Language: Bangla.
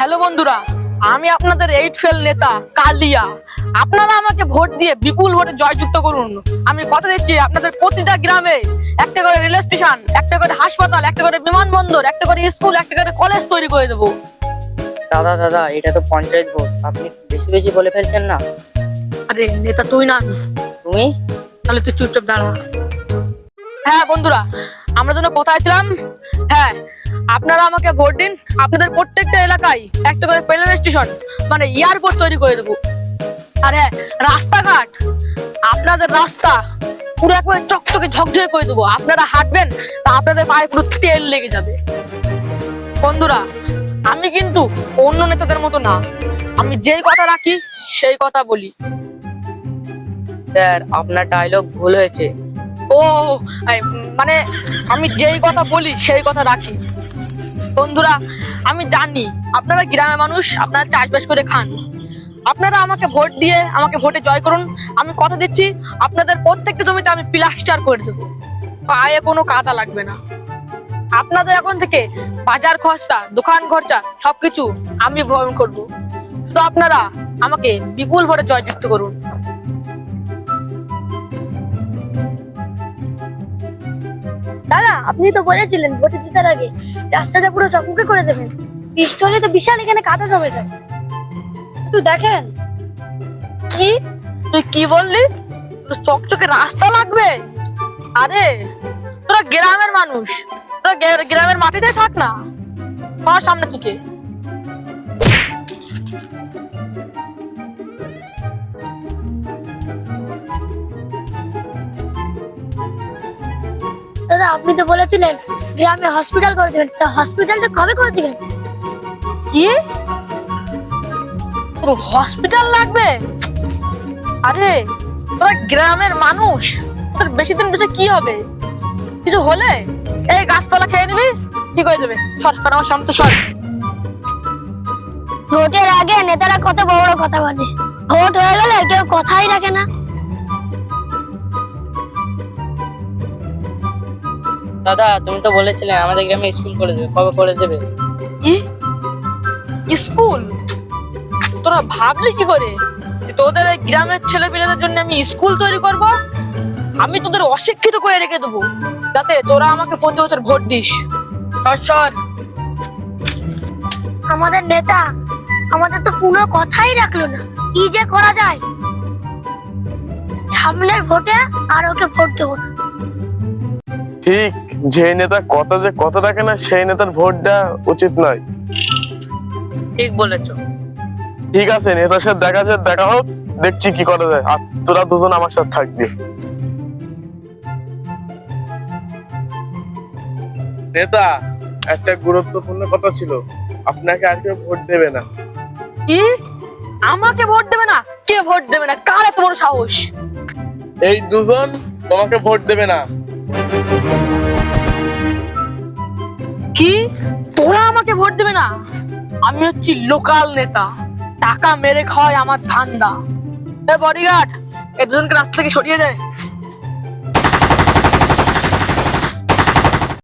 হ্যালো বন্ধুরা আমি আপনাদের এইট ফেল নেতা কালিয়া। আপনারা আমাকে ভোট দিয়ে বিপুল ভোটে জয়যুক্ত করুন। আমি কথা দিচ্ছি আপনাদের প্রতিটা গ্রামে। একটা করে রেল স্টেশন একটা করে হাসপাতাল একটা করে বিমানবন্দর একটা করে স্কুল একটা করে কলেজ তৈরি করে দেবো। দাদা দাদা এটা তো পঞ্চায়েত ভোট। আপনি বেশি বেশি বলে ফেলছেন না। আরে নেতা তুই না। আমি তুমি? তাহলে তুই চুপচাপ দাঁড়া। হ্যাঁ বন্ধুরা আমরা যেন কোথায় ছিলাম? হ্যাঁ আপনারা আমাকে ভোট দিন। আপনাদের প্রত্যেকটা এলাকায় একটা করে প্লেন স্টেশন মানে এয়ারপোর্ট তৈরি করে দেবো। আর হ্যাঁ রাস্তাঘাট, আপনাদের রাস্তা পুরো একবারে চকচকে ঝকঝকে করে দেবো। আপনারা হাঁটবেন, তা আপনাদের পায়ে পুরো তেল লেগে যাবে। বন্ধুরা, আমি কিন্তু অন্য নেতাদের মতো না। আমি যেই কথা রাখি, সেই কথা বলি। স্যার, আপনার ডায়লগ ভুল হয়েছে। ও মানে আমি যেই কথা বলি, সেই কথা রাখি। বন্ধুরা, আমি জানি, আপনারা গ্রামের মানুষ, আপনারা চাষবাস করে খান। আপনারা আমাকে ভোট দিয়ে আমাকে ভোটে জয় করুন। আমি কথা দিচ্ছি, আপনাদের প্রত্যেকটা জমিতে আমি প্লাস্টার করে দেবো। পায়ে কোনো কাদা লাগবে না। আপনাদের এখন থেকে বাজার খরচা, দোকান খরচা, সবকিছু আমি বহন করব। শুধু আপনারা আমাকে বিপুল ভোটে জয়যুক্ত করুন। আপনি তো বলেছিলেন ভোটে জেতার আগে। রাস্তাটা পুরো চকমকে করে দেবেন। পিস্তলে তো বিশাল এখানে কাদা জমে যায় একটু দেখেন। কি? তুই কি বললি? চকচকে রাস্তা লাগবে? আরে, তোরা গ্রামের মানুষ। তোরা গ্রামের মাটিতে থাক না। সামনে থেকে। দাদা আপনি তো বলেছিলেন গ্রামে হসপিটাল করে দেবেন। তা হসপিটালটা কবে করে দিবেন? কি? তোর হসপিটাল লাগবে? আরে তোরা গ্রামের মানুষ। তোর বেশি দিন বেশি কি হবে? কিছু হলে এই গাছপালা খেয়ে নিবি ঠিক হয়ে যাবে সর সর আমার সামনে সর। ভোটের আগে নেতারা কত বড় বড় কথা বলে। ভোট হয়ে গেলে কেউ কথাই রাখে না। দাদা তুমি তো বলেছিলে আমাদের গ্রামে স্কুল করে দেবে কবে করে দেবে? E school? তোরা ভাবলি কি করে? যে তোদের এই গ্রামের ছেলে জন্য আমি স্কুল তৈরি করব? আমি তোদের অশিক্ষিত করে রেখে দেবো। যাতে তোরা আমাকে প্রতি বছর ভোট দিস। সর। আমাদের নেতা আমাদের তো কোনো কথাই রাখল না। কি যে করা যায়? সামনের ভোটে আর ওকে ভোট দেবো না। ঠিক যে নেতা কথা যে কথা রাখে না সেই নেতার ভোট দেওয়া উচিত নয়। ঠিক বলেছ। ঠিক আছে নেতার সাথে দেখা যায় দেখা হোক দেখছি কি করা যায়। আর তোরা দুজন আমার সাথে থাকবি। নেতা একটা গুরুত্বপূর্ণ কথা ছিল। আপনাকে আর কেউ ভোট দেবে না। কি? আমাকে ভোট দেবে না? কে ভোট দেবে না? কার এত বড় সাহস? এই দুজন তোমাকে ভোট দেবে না। কি তোরা আমাকে ভোট দেবে না। আমি হচ্ছি লোকাল নেতা। টাকা মেরে খাওয়াই আমার ধান্দা। বডিগার্ড এ দুজনকে রাস্তা থেকে সরিয়ে দেয়